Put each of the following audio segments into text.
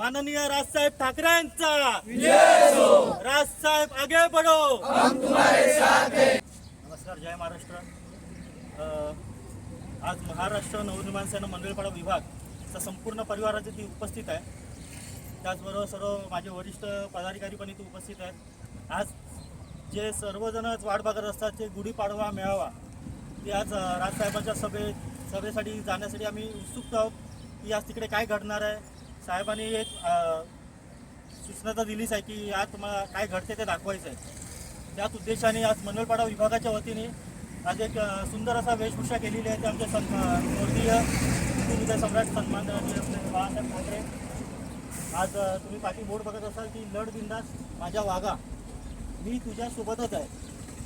माननीय राजसाहेब ठाकरेंचा राजसाहेब आगे बढो. नमस्कार जय महाराष्ट्र. आज महाराष्ट्र नवनिर्माण सेना मंडळपाडा विभागचा संपूर्ण परिवाराची ती उपस्थित आहे. त्याचबरोबर सर्व माझे वरिष्ठ पदाधिकारी पण इथे उपस्थित आहेत. आज जे सर्वजण वाट बघत असतात ते गुढीपाडवा मेळावा ती आज राजसाहेबांच्या सभे सभेसाठी जाण्यासाठी आम्ही उत्सुक आहोत की आज तिकडे काय घडणार आहे. साहेबांनी एक सूचना तर दिलीच आहे की आज तुम्हाला काय घडते ते दाखवायचं आहे. त्याच उद्देशाने आज मंडळपाडा विभागाच्या वतीने आज एक सुंदर असा वेशभूषा केलेली आहे ते आमचे सन स्वर्गीय हृदय सम्राट सन्मान बाळासाहेब ठाकरे. आज तुम्ही पाठी बोर्ड बघत असाल की लढ बिंदास माझ्या वागा मी तुझ्यासोबतच आहे.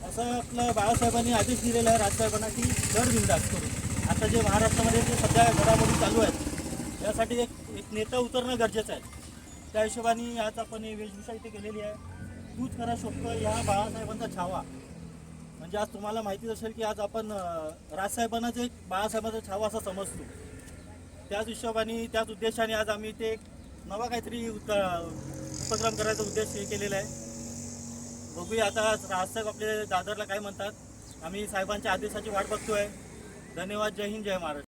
असं आपलं बाळासाहेबांनी आदेश दिलेला आहे राजसाहेबांना की लढ बिंदास करू. आता जे महाराष्ट्रामध्ये जे सध्या घडामोडी चालू आहेत यासाठी एक एक नेता उतरणं गरजेचं आहे. त्या हिशोबाने आज आपण हे वेशभूषा इथे केलेली आहे. तूच खरा शोधतो ह्या बाळासाहेबांचा छावा. म्हणजे आज तुम्हाला माहितीच असेल की आज आपण राजसाहेबांनाच एक बाळासाहेबांचा छावा असा समजतो. त्याच हिशोबाने त्याच उद्देशाने आज आम्ही ते एक नवा काहीतरी उत- उपक्रम करायचा उद्देश हे केलेला आहे. बघूया आता राजसाहेब आपले दादरला काय म्हणतात. आम्ही साहेबांच्या आदेशाची वाट बघतोय. धन्यवाद जय हिंद जय महाराष्ट्र.